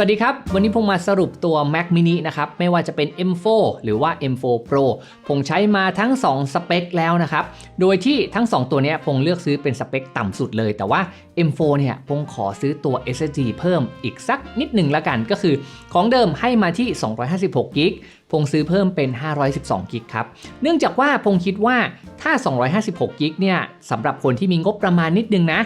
สวัสดีครับ วันนี้ผมมาสรุปตัว Mac mini นะครับ ไม่ว่าจะเป็น M4 หรือว่า M4 Pro ผมใช้มาทั้ง 2 สเปคแล้วนะครับ โดยที่ทั้ง 2 ตัวนี้ผมเลือกซื้อเป็นสเปคต่ำสุดเลย แต่ว่า M4 เนี่ยผมขอซื้อตัว SSD เพิ่มอีกสักนิดหนึ่งละกันก็คือ ของเดิมให้มาที่ 256กิกพงซื้อเพิ่มเป็น 512 กิกครับ เนื่องจากว่าพงคิดว่าถ้า 256 กิกเนี่ยสำหรับคนที่มีงบประมาณนิดนึงนะ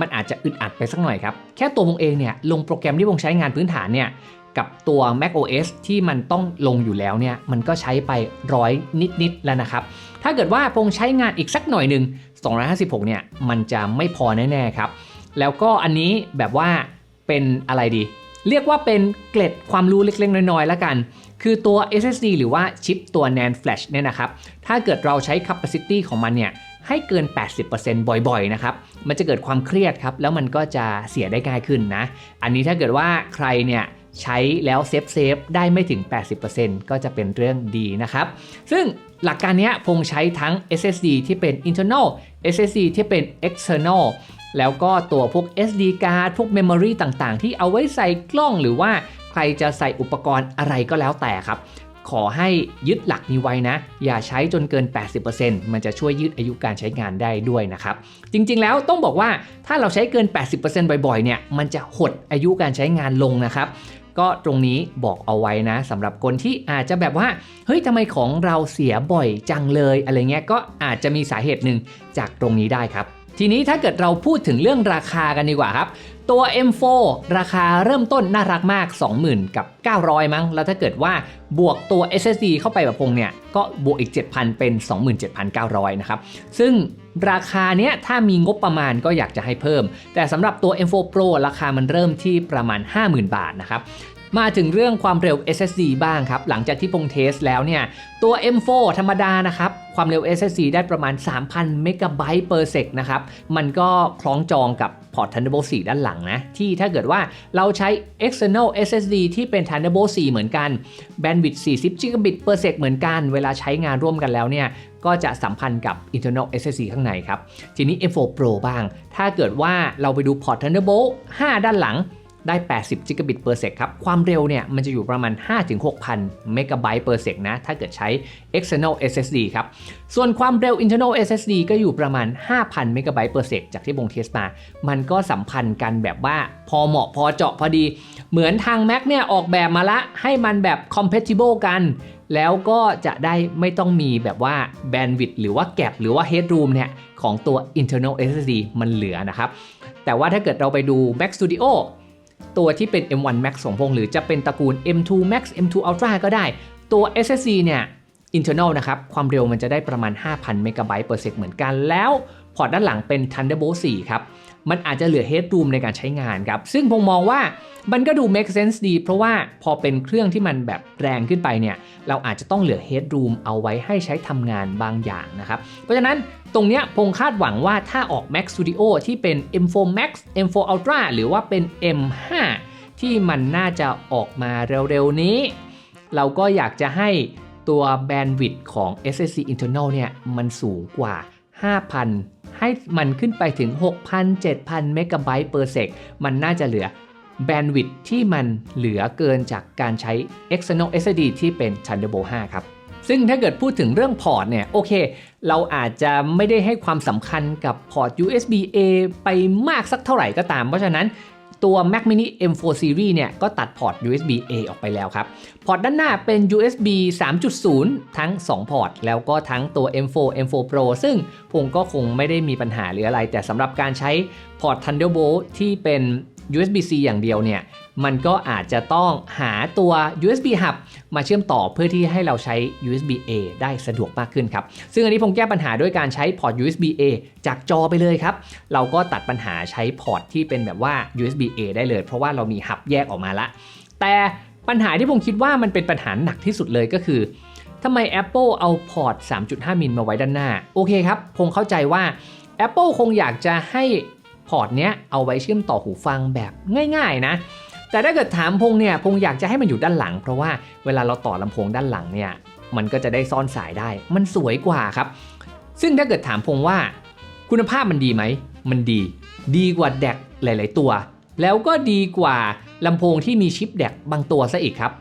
มันอาจจะอึดอัดไปสักหน่อยครับ แค่ตัววงเองเนี่ยลงโปรแกรมที่วงใช้งานพื้นฐานเนี่ยกับตัว Mac OS ที่มันต้องลงอยู่แล้วเนี่ยมันก็ใช้ไปร้อยนิดๆแล้วนะครับ ถ้าเกิดว่าพงใช้งานอีกสักหน่อยหนึ่ง256เนี่ยมันจะไม่พอแน่ๆครับ แล้วก็อันนี้แบบว่าเป็นอะไรดี เรียกว่าเป็นเกล็ดความรู้เล็กๆ น้อยๆแล้วกัน คือตัว SSD หรือว่าชิปตัว NAND Flash เนี่ยนะครับ ถ้าเกิดเราใช้ capacity ของมันเนี่ย ให้เกิน 80%บ่อยๆนะครับ มันจะเกิดความเครียดครับ แล้วมันก็จะเสียได้ง่ายขึ้นนะ อันนี้ถ้าเกิดว่าใครเนี่ยใช้แล้วเซฟเซฟได้ไม่ถึง 80%ก็จะเป็นเรื่องดีนะครับ ซึ่งหลักการนี้พงใช้ทั้ง SSD ที่เป็น internal SSD ที่เป็น external แล้วก็ตัวพวก SD card พวก memory ต่างๆ ที่เอาไว้ใส่กล้องหรือว่าใครจะใส่อุปกรณ์อะไรก็แล้วแต่ครับ ขอให้ยึดหลักนี้ไว้นะ อย่าใช้จนเกิน 80%มันจะช่วยยืดอายุการใช้งานได้ด้วยนะครับ จริงๆแล้วต้องบอกว่าถ้าเราใช้เกิน 80%บ่อยๆ เนี่ย มันจะหดอายุการใช้งานลงนะครับ ก็ตรงนี้บอกเอาไว้นะสำหรับคนที่อาจจะแบบว่า เฮ้ยทำไมของเราเสียบ่อยจังเลยอะไรเงี้ย ก็อาจจะมีสาเหตุหนึ่งจากตรงนี้ได้ครับ ทีนี้ถ้าเกิดเราพูดถึงเรื่องราคากันดีกว่าครับ ตัว M4 ราคาเริ่มต้นน่ารักมาก 20,000 กับ 900 มั้ง แล้วถ้าเกิดว่าบวกตัว SSD เข้าไปแบบพงเนี่ย ก็บวกอีก 7,000 เป็น 27,900 นะครับ ซึ่งราคาเนี้ยถ้ามีงบประมาณก็อยากจะให้เพิ่ม แต่สำหรับตัว M4 Pro ราคามันเริ่มที่ประมาณ 50,000 บาทนะครับ มาถึงเรื่องความเร็ว SSD บ้างครับ หลังจากที่พงเทสแล้วเนี่ยตัว M4 ธรรมดานะครับ ความเร็ว SSD ได้ประมาณ 3,000 เมกะไบต์ per sec นะครับ มันก็คล้องจองกับพอร์ต Thunderbolt 4 ด้านหลังนะ ที่ถ้าเกิดว่าเราใช้ external SSD ที่เป็น Thunderbolt 4 เหมือนกัน bandwidth 40 gigabit per sec เหมือนกัน เวลาใช้งานร่วมกันแล้วเนี่ยก็จะสัมพันธ์กับ internal SSD ข้างในครับ ทีนี้ M4 Pro บ้าง ถ้าเกิดว่าเราไปดูพอร์ต Thunderbolt 5 ด้านหลัง ได้ 80 gigabit per sec ครับ ความเร็วเนี่ยมันจะอยู่ประมาณ 5-6,000 megabyte per sec นะ ถ้าเกิดใช้ external SSD ครับ ส่วนความเร็ว internal SSD ก็อยู่ประมาณ 5,000 megabyte per sec จากที่บงเทสมา มันก็สัมพันธ์กันแบบว่าพอเหมาะพอเจาะพอดี เหมือนทาง Mac เนี่ยออกแบบมาละ ให้มันแบบ compatible กัน แล้วก็จะได้ไม่ต้องมีแบบว่า bandwidth หรือว่า gap หรือว่า headroom เนี่ยของตัว internal SSD มันเหลือนะครับ แต่ว่าถ้าเกิดเราไปดู Mac Studio ตัวที่เป็น M1 Max ของพงหรือจะเป็นตระกูล M2 Max M2 Ultra ก็ได้ ตัว SSD เนี่ย internal นะครับ ความเร็วมันจะได้ประมาณ 5,000 เมกะไบต์เปอร์เซกเหมือนกันแล้ว พอร์ตด้านหลังเป็น Thunderbolt 4 ครับ มันอาจจะเหลือ headroom ในการใช้งานครับ ซึ่งผมมองว่ามันก็ดู make sense ดี เพราะว่าพอเป็นเครื่องที่มันแบบแรงขึ้นไปเนี่ย เราอาจจะต้องเหลือ headroom เอาไว้ให้ใช้ทำงานบางอย่างนะครับ เพราะฉะนั้นตรงเนี้ยพงคาดหวังว่าถ้าออก Mac Studio ที่เป็น M4 Max M4 Ultra หรือว่าเป็น M5 ที่มันน่าจะออกมาเร็วๆนี้ เราก็อยากจะให้ตัวแบนด์วิดต์ของ SSD internal เนี่ยมันสูงกว่า 5,000 ให้มันขึ้นไปถึง 6,000 7,000 เมกะไบต์เปอร์เซกมันน่าจะเหลือแบนด์วิดต์ที่มันเหลือเกินจากการใช้ external SSD ที่เป็น Thunderbolt 5 ครับ ซึ่งถ้าเกิดพูดถึงเรื่องพอร์ตเนี่ย โอเค เราอาจจะไม่ได้ให้ความสำคัญกับพอร์ต USB A ไปมากสักเท่าไหร่ก็ตาม เพราะฉะนั้น ตัว Mac mini M4 Series เนี่ยก็ตัดพอร์ต USB A ออกไปแล้วครับ พอร์ตด้านหน้าเป็น USB 3.0 ทั้ง 2 พอร์ต แล้วก็ทั้งตัว M4 M4 Pro ซึ่งผมก็คงไม่ได้มีปัญหาหรืออะไร แต่สำหรับการใช้พอร์ต Thunderbolt ที่เป็น USB-C อย่างเดียวเนี่ยมันก็อาจจะต้องหาตัว USB hub มาเชื่อมต่อเพื่อที่ให้เราใช้ USB A ได้สะดวกมากขึ้นครับ ซึ่งอันนี้ผมแก้ปัญหาด้วยการใช้พอร์ต USB A จากจอไปเลยครับ เราก็ตัดปัญหาใช้พอร์ตที่เป็นแบบว่า USB A ได้เลย เพราะว่าเรามีหับแยกออกมาละ แต่ปัญหาที่ผมคิดว่ามันเป็นปัญหาหนักที่สุดเลยก็คือทำไม Apple เอาพอร์ต 3.5 มิลมาไว้ด้านหน้า โอเคครับ คงเข้าใจว่า Apple คงอยากจะให้ พอร์ตเนี้ยเอาไว้เชื่อมต่อหูฟังแบบง่ายๆนะ แต่ถ้าเกิดถามพงเนี่ยพงอยากจะให้มันอยู่ด้านหลัง เพราะว่าเวลาเราต่อลำโพงด้านหลังเนี่ยมันก็จะได้ซ่อนสายได้ มันสวยกว่าครับ ซึ่งถ้าเกิดถามพงว่า คุณภาพมันดีไหม มันดี ดีกว่าแดกหลาย ๆ ตัว แล้วก็ดีกว่าลำโพงที่มีชิปแดกบางตัวซะอีกครับ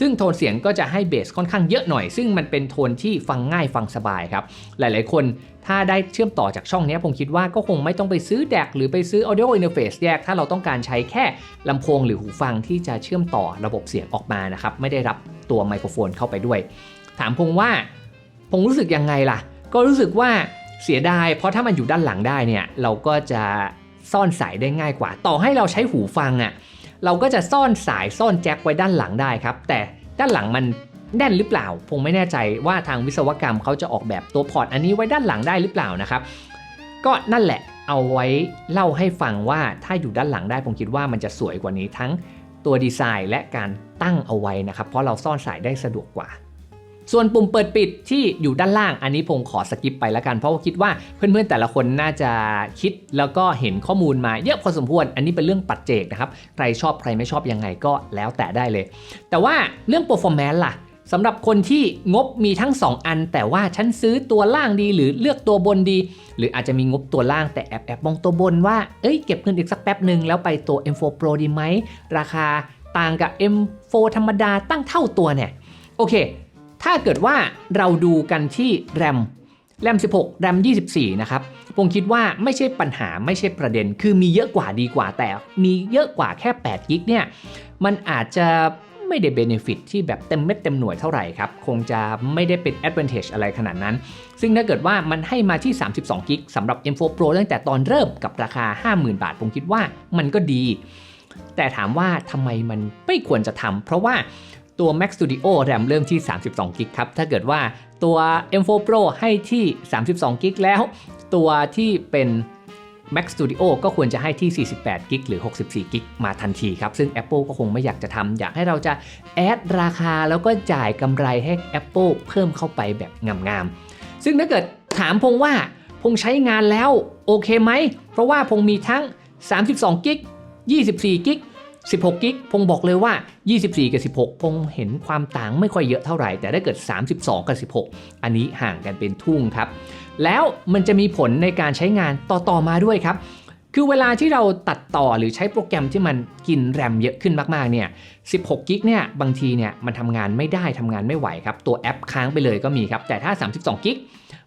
ซึ่งโทนเสียงก็จะให้เบสค่อนข้างเยอะหน่อย ซึ่งมันเป็นโทนที่ฟังง่ายฟังสบายครับ หลายๆ คนถ้าได้เชื่อมต่อจากช่องนี้ผมคิดว่าก็คงไม่ต้องไปซื้อแดก หรือไปซื้อ audio interface แยก ถ้าเราต้องการใช้แค่ลำโพงหรือหูฟังที่จะเชื่อมต่อระบบเสียงออกมานะครับ ไม่ได้รับตัวไมโครโฟนเข้าไปด้วย ถามพงว่าพงรู้สึกยังไงล่ะ ก็รู้สึกว่าเสียดาย เพราะถ้ามันอยู่ด้านหลังได้เนี่ยเราก็จะซ่อนสายได้ง่ายกว่า ต่อให้เราใช้หูฟังอะ่ะ เราก็จะซ่อนสายซ่อนแจ็คไว้ด้านหลังได้ครับ แต่ด้านหลังมันแน่นหรือเปล่า ผมไม่แน่ใจว่าทางวิศวกรรมเขาจะออกแบบตัวพอร์ตอันนี้ไว้ด้านหลังได้หรือเปล่านะครับ ก็นั่นแหละเอาไว้เล่าให้ฟังว่าถ้าอยู่ด้านหลังได้ผมคิดว่ามันจะสวยกว่านี้ทั้งตัวดีไซน์และการตั้งเอาไว้นะครับ เพราะเราซ่อนสายได้สะดวกกว่า ส่วนปุ่มเปิดปิดที่อยู่ด้านล่างอันนี้ผมขอสกิปไปแล้วกัน เพราะว่าคิดว่าเพื่อนๆแต่ละคนน่าจะคิดแล้วก็เห็นข้อมูลมาเยอะพอสมควร อันนี้เป็นเรื่องปัจเจกนะครับ ใครชอบใครไม่ชอบยังไงก็แล้วแต่ได้เลย แต่ว่าเรื่อง performance ล่ะสำหรับคนที่งบมีทั้ง 2 อัน แต่ว่าฉันซื้อตัวล่างดีหรือเลือกตัวบนดี หรืออาจจะมีงบตัวล่างแต่แอบแอบมองตัวบนว่า เอ้ยเก็บเงินอีกสักแป๊บหนึ่งแล้วไปตัว M4 Pro ดีไหม ราคาต่างกับ M4 ธรรมดาตั้งเท่าตัวเนี่ย โอเค ถ้าเกิดว่าเราดูกันที่แรมแรม 16แรม 24 นะครับ ผมคิดว่าไม่ใช่ปัญหาไม่ใช่ประเด็น คือมีเยอะกว่าดีกว่าแต่ มีเยอะกว่าแค่8กิกเนี่ย มันอาจจะไม่ได้เบนฟิตที่แบบเต็มเม็ดเต็มหน่วยเท่าไหร่ครับ คงจะไม่ได้เป็น advantage อะไรขนาดนั้น ซึ่งถ้าเกิดว่ามันให้มาที่ 32กิกสำหรับ M4 Pro ตั้งแต่ตอนเริ่มกับราคา 50,000 บาท ผมคิดว่ามันก็ดี แต่ถามว่าทำไมมันไม่ควรจะทำเพราะว่า ตัว Mac Studio RAM เริ่มที่ 32กิกครับ ถ้าเกิดว่าตัว M4 Pro ให้ที่ 32กิกแล้ว ตัวที่เป็น Mac Studio ก็ควรจะให้ที่ 48กิกหรือ 64กิกมาทันทีครับ ซึ่ง Apple ก็คงไม่อยากจะทำ อยากให้เราจะแอดราคาแล้วก็จ่ายกำไรให้ Apple เพิ่มเข้าไปแบบงามๆ ซึ่งถ้าเกิดถามพงว่าพงใช้งานแล้วโอเคไหม เพราะว่าพงมีทั้ง 32กิก24กิก 16 กิกพงบอกเลยว่า 24 กับ 16 พงเห็นความต่างไม่ค่อยเยอะเท่าไหร่ แต่ถ้าเกิด 32 กับ 16 อันนี้ห่างกันเป็นทุ่งครับ แล้วมันจะมีผลในการใช้งานต่อ ๆ มาด้วยครับ คือเวลาที่เราตัดต่อหรือใช้โปรแกรมที่มันกินแรมเยอะขึ้นมากๆเนี่ย 16 กิกเนี่ยบางทีเนี่ยมันทำงานไม่ได้ทำงานไม่ไหวครับ ตัวแอปค้างไปเลยก็มีครับ แต่ถ้า 32 กิก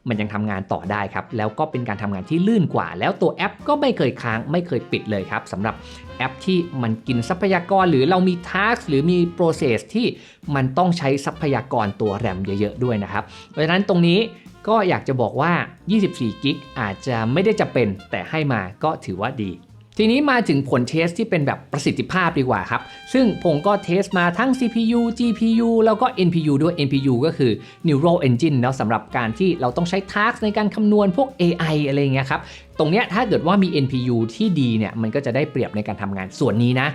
มันยังทำงานต่อได้ครับ แล้วก็เป็นการทำงานที่ลื่นกว่า แล้วตัวแอปก็ไม่เคยค้างไม่เคยปิดเลยครับสำหรับแอปที่มันกินทรัพยากรหรือเรามีทาร์กหรือมีโปรเซสที่มันต้องใช้ทรัพยากรตัวแรมเยอะๆด้วยนะครับเพราะฉะนั้นตรงนี้ก็อยากจะบอกว่า 24 กิกอาจจะไม่ได้จะเป็นแต่ให้มาก็ถือว่าดี ทีนี้มาถึงผลเทสที่เป็นแบบประสิทธิภาพดีกว่าครับ ซึ่งผมก็เทสมาทั้ง CPU GPU แล้วก็ NPU ด้วย NPU ก็คือ Neural Engine แล้วสำหรับการที่เราต้องใช้ task ในการคำนวณพวก AI อะไรเงี้ยครับ ตรงเนี้ยถ้าเกิดว่ามี NPU ที่ดีเนี่ยมันก็จะได้เปรียบในการทำงานส่วนนี้นะ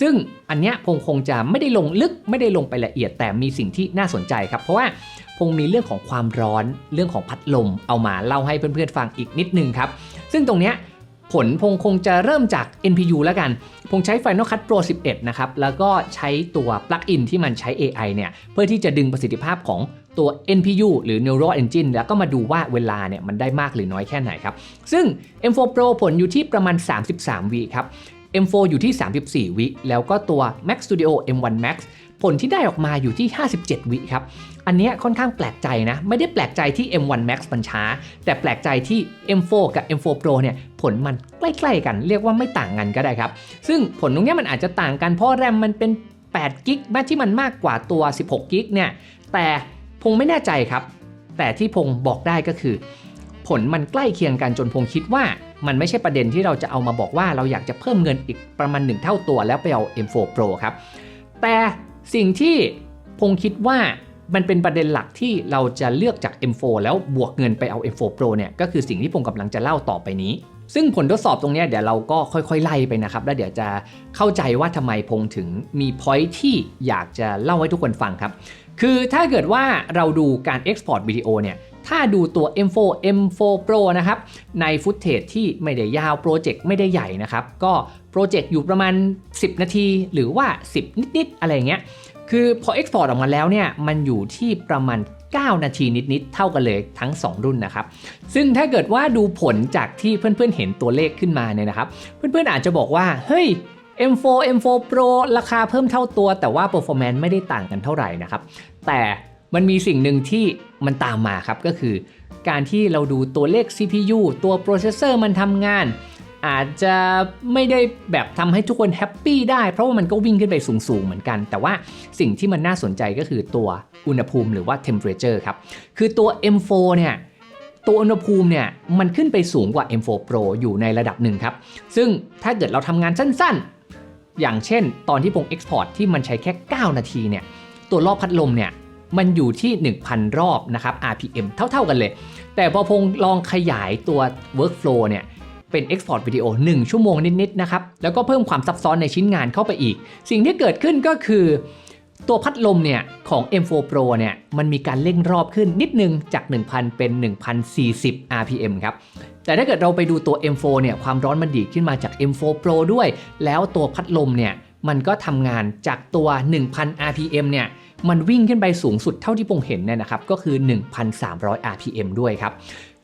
ซึ่งอันเนี้ยพงคงจะไม่ได้ลงลึกไม่ได้ลงไปละเอียดแต่มีสิ่งที่น่าสนใจครับ เพราะว่าพงมีเรื่องของความร้อนเรื่องของพัดลมเอามาเล่าให้เพื่อนๆฟังอีกนิดนึงครับ ซึ่งตรงเนี้ย ผลพงคงจะเริ่มจาก NPU แล้วกัน พงใช้ Final Cut Pro 11 นะครับ แล้วก็ใช้ตัวปลั๊กอินที่มันใช้ AI เนี่ย เพื่อที่จะดึงประสิทธิภาพของตัว NPU หรือ Neural Engine แล้วก็มาดูว่าเวลาเนี่ยมันได้มากหรือน้อยแค่ไหนครับ ซึ่ง M4 Pro ผลอยู่ที่ประมาณ 33วิครับ M4 อยู่ที่ 34วิแล้วก็ตัว Mac Studio M1 Max ผลที่ได้ออกมาอยู่ที่ 57 วิครับ อันนี้ค่อนข้างแปลกใจนะ ไม่ได้แปลกใจที่ M1 Max มันช้า แต่แปลกใจที่ M4 กับ M4 Pro เนี่ยผลมันใกล้ๆกัน เรียกว่าไม่ต่างกันก็ได้ครับ ซึ่งผลตรงนี้มันอาจจะต่างกันเพราะแรมมันเป็น8กิกแม้ที่มันมากกว่าตัว 16กิกเนี่ย แต่พงไม่แน่ใจครับ แต่ที่พงบอกได้ก็คือ ผลมันใกล้เคียงกันจนพงคิดว่ามันไม่ใช่ประเด็นที่เราจะเอามาบอกว่าเราอยากจะเพิ่มเงินอีกประมาณ 1 เท่าตัวแล้วไปเอา M4 Pro ครับ แต่ สิ่งที่พงคิดว่ามันเป็นประเด็นหลักที่เราจะเลือกจาก M4 แล้วบวกเงินไปเอา M4 Pro เนี่ยก็คือสิ่งที่พงกำลังจะเล่าต่อไปนี้ ซึ่งผลทดสอบตรงนี้เดี๋ยวเราก็ค่อยๆ ไล่ไปนะครับ แล้วเดี๋ยวจะเข้าใจว่าทำไมพงถึงมีพอยที่อยากจะเล่าให้ทุกคนฟังครับ คือถ้าเกิดว่าเราดูการ Export วิดีโอเนี่ย ถ้าดูตัว M4 M4 Pro นะครับ ในฟุตเทจที่ไม่ได้ยาวโปรเจกต์ไม่ได้ใหญ่นะครับ ก็โปรเจกต์อยู่ประมาณ 10 นาทีหรือว่า 10 นิด ๆ อะไรเงี้ย คือพอ Export ออกมาแล้วเนี่ย มันอยู่ที่ประมาณ 9 นาทีนิด ๆ เท่ากันเลยทั้ง 2 รุ่นนะครับ ซึ่งถ้าเกิดว่าดูผลจากที่เพื่อน ๆ เห็นตัวเลขขึ้นมาเนี่ยนะครับ เพื่อน ๆ อาจจะบอกว่า เฮ้ย M4 M4 Pro ราคาเพิ่มเท่าตัว แต่ว่า performance ไม่ได้ต่างกันเท่าไหร่นะครับ แต่มันมีสิ่งหนึ่งที่ มันตามมาครับก็คือ การที่เราดูตัวเลข CPU ตัวโปรเซสเซอร์มันทำงาน อาจจะไม่ได้แบบทำให้ทุกคนแฮปปี้ได้ เพราะว่ามันก็วิ่งขึ้นไปสูง ๆ เหมือนกัน แต่ว่าสิ่งที่มันน่าสนใจก็คือตัวอุณหภูมิหรือว่า temperature ครับ คือตัว M4 เนี่ยตัวอุณหภูมิเนี่ยมันขึ้นไปสูงกว่า M4 Pro อยู่ในระดับหนึ่งครับ ซึ่งถ้าเกิดเราทำงานสั้นๆ อย่างเช่น ตอนที่พง Export ที่มันใช้แค่ 9 นาทีเนี่ย ตัวรอบพัดลมเนี่ย มันอยู่ที่ 1,000 รอบนะครับ RPM เท่า ๆกันเลย แต่พอพงลองขยายตัว workflow เนี่ยเป็น Export วิดีโอ1ชั่วโมงนิดๆนะครับ แล้วก็เพิ่มความซับซ้อนในชิ้นงานเข้าไปอีก สิ่งที่เกิดขึ้นก็คือ ตัวพัดลมเนี่ยของ M4 Pro เนี่ยมันมีการเร่งรอบขึ้นนิดนึงจาก 1,000 เป็น 1,040 RPM ครับ แต่ถ้าเกิดเราไปดูตัว M4 เนี่ยความร้อนมันดีดขึ้นมาจาก M4 Pro ด้วย แล้วตัวพัดลมเนี่ยมันก็ทำงานจากตัว 1,000 RPM เนี่ย มันวิ่งขึ้นไปสูงสุดเท่าที่พงเห็นเนี่ยนะครับก็คือ 1,300 RPM ด้วยครับ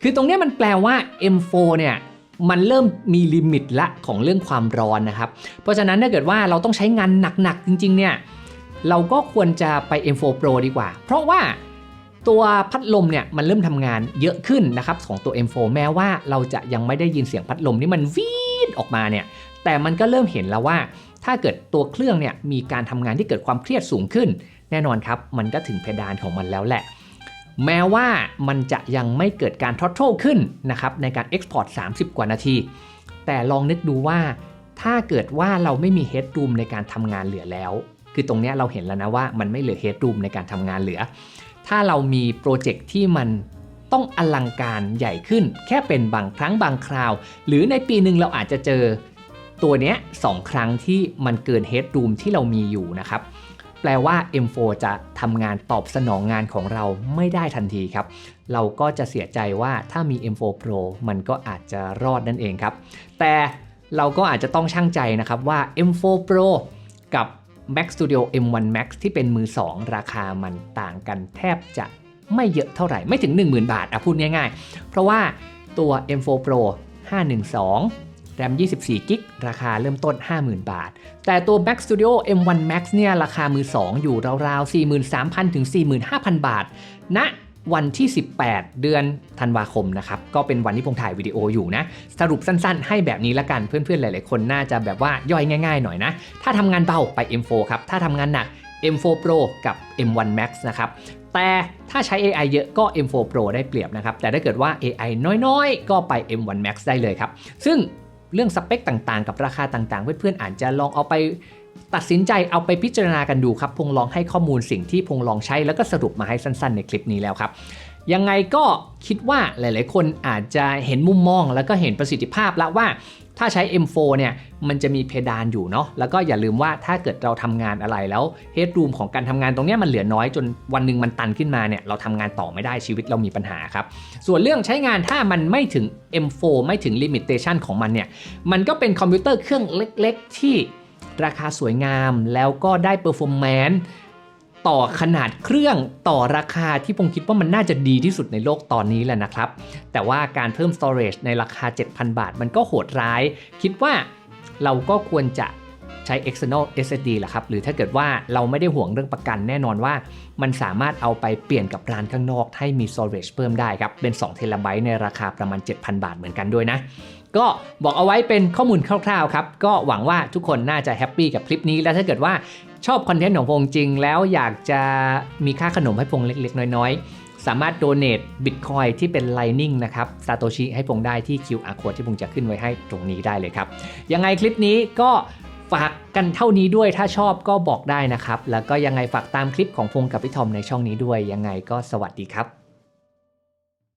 คือตรงนี้มันแปลว่า M4 เนี่ยมันเริ่มมีลิมิตละของเรื่องความร้อนนะครับ เพราะฉะนั้นถ้าเกิดว่าเราต้องใช้งานหนักๆจริงๆเนี่ยเราก็ควรจะไป M4 Pro ดีกว่า เพราะว่าตัวพัดลมเนี่ยมันเริ่มทำงานเยอะขึ้นนะครับของตัว M4 แม้ว่าเราจะยังไม่ได้ยินเสียงพัดลมที่มันวีดออกมาเนี่ยแต่มันก็เริ่มเห็นแล้วว่า ถ้าเกิดตัวเครื่องเนี่ยมีการทำงานที่เกิดความเครียดสูงขึ้น แน่นอนครับ มันก็ถึงเพดานของมันแล้วแหละ แม้ว่ามันจะยังไม่เกิดการทอ t โ l ขึ้นนะครับในการ Export 30 กว่านาที แต่ลองนึกดูว่า ถ้าเกิดว่าเราไม่มี Headroom ในการทำงานเหลือแล้ว คือตรงนี้เราเห็นแล้วนะว่ามันไม่เหลือ Headroom ในการทำงานเหลือ ถ้าเรามีโปรเจกต์ที่มันต้องอลังการใหญ่ขึ้น แค่เป็นบางครั้งบางคราว หรือในปีหนึ่งเราอาจจะเจอตัวเนี้ยสองครั้งที่มันเกิน Headroom ที่เรามีอยู่นะครับ แปลว่า M4 จะทำงานตอบสนองงานของเราไม่ได้ทันทีครับ เราก็จะเสียใจว่าถ้ามี M4 Pro มันก็อาจจะรอดนั่นเองครับ แต่เราก็อาจจะต้องช่างใจนะครับว่า M4 Pro กับ Mac Studio M1 Max ที่เป็นมือ 2 ราคามันต่างกันแทบจะไม่เยอะเท่าไหร่ไม่ถึง 10,000 บาทอะพูดง่ายๆ เพราะว่าตัว M4 Pro 512 แรม24กิกราคาเริ่มต้น 50,000 บาท แต่ตัว Mac Studio M1 Max เนี่ยราคามือ 2 อยู่ราวๆ 43,000 ถึง 45,000 บาทณวันที่ 18 เดือนธันวาคมนะครับ ก็เป็นวันที่ผมถ่ายวิดีโออยู่นะ สรุปสั้นๆ ให้แบบนี้ละกัน เพื่อนๆ หลายๆ คนน่าจะแบบว่าย่อยง่ายๆ หน่อยนะ ถ้าทำงานเบาไป M4 ครับ ถ้าทำงานหนัก M4 Pro กับ M1 Max นะครับ แต่ถ้าใช้ AI เยอะก็ M4 Pro ได้เปรียบนะครับ แต่ถ้าเกิดว่า AI น้อยๆ ก็ไป M1 Max ได้เลยครับ ซึ่ง เรื่องสเปคต่างๆ กับราคาต่างๆ เพื่อนๆอาจจะลองเอาไปตัดสินใจเอาไปพิจารณากันดูครับ พงลองให้ข้อมูลสิ่งที่พงลองใช้แล้วก็สรุปมาให้สั้นๆ ในคลิปนี้แล้วครับ ยังไงก็คิดว่าหลายๆ คนอาจจะเห็นมุมมอง แล้วก็เห็นประสิทธิภาพแล้วว่า ถ้าใช้ M4 เนี่ยมันจะมีเพดานอยู่เนาะแล้วก็อย่าลืมว่าถ้าเกิดเราทำงานอะไรแล้วเฮดรูมของการทำงานตรงนี้มันเหลือน้อยจนวันหนึ่งมันตันขึ้นมาเนี่ยเราทำงานต่อไม่ได้ชีวิตเรามีปัญหาครับ ส่วนเรื่องใช้งานถ้ามันไม่ถึง M4 ไม่ถึงลิมิตเ t ชันของมันเนี่ยมันก็เป็นคอมพิวเตอร์เครื่องเล็ก ๆ ที่ราคาสวยงามแล้วก็ได้เปอร์ฟอร์แมนซ์ ต่อขนาดเครื่องต่อราคาที่ผมคิดว่ามันน่าจะดีที่สุดในโลกตอนนี้แหละนะครับ แต่ว่าการเพิ่ม storage ในราคา 7,000 บาท มันก็โหดร้าย คิดว่าเราก็ควรจะใช้ external SSD แหละครับ หรือถ้าเกิดว่าเราไม่ได้ห่วงเรื่องประกันแน่นอนว่า มันสามารถเอาไปเปลี่ยนกับร้านข้างนอก ให้มี storage เพิ่มได้ครับ เป็น2เทราไบต์ในราคาประมาณ 7,000 บาทเหมือนกันด้วยนะ ก็บอกเอาไว้เป็นข้อมูลคร่าวๆครับ ก็หวังว่าทุกคนน่าจะแฮปปี้กับคลิปนี้ และถ้าเกิดว่า ชอบคอนเทนต์ของพงจริง แล้วอยากจะมีค่าขนมให้พงเล็กๆ น้อยๆ สามารถโดเน a t บิตคอยที่เป็น Lightning นะครับซาโตชิให้พงได้ที่ QR code ที่พงจะขึ้นไว้ให้ตรงนี้ได้เลยครับ ยังไงคลิปนี้ก็ฝากกันเท่านี้ด้วยถ้าชอบก็บอกได้นะครับ แล้วก็ยังไงฝากตามคลิปของพงกับพี่ทอมในช่องนี้ด้วยยังไงก็สวัสดีครับ